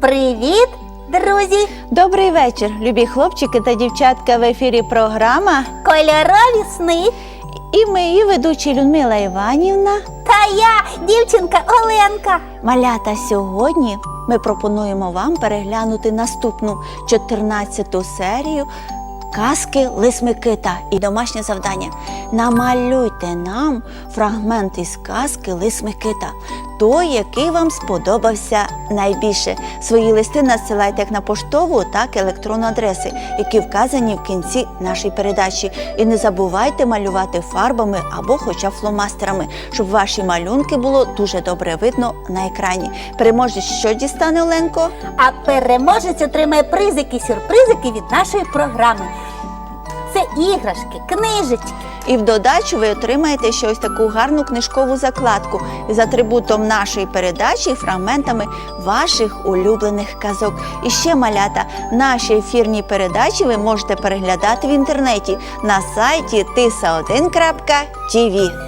Привіт, друзі! Добрий вечір, любі хлопчики та дівчатка. В ефірі програма. Кольорові сни. І ми її ведучі Людмила Іванівна. Та я, дівчинка Оленка. Малята сьогодні ми пропонуємо вам переглянути наступну 14 серію казки Лис Микита і домашнє завдання. Намалюйте нам фрагмент із казки Лис Микита, той, який вам сподобався найбільше. Свої листи надсилайте як на поштову, так і електронну адреси, які вказані в кінці нашої передачі. І не забувайте малювати фарбами або хоча б фломастерами, щоб ваші малюнки було дуже добре видно на екрані. Переможець, що дістане Оленко? А переможець отримає призики, сюрпризики від нашої програми. Іграшки, книжечки. І в додачу ви отримаєте ще ось таку гарну книжкову закладку з атрибутом нашої передачі і фрагментами ваших улюблених казок. І ще малята, наші ефірні передачі ви можете переглядати в інтернеті на сайті tisa1.tv.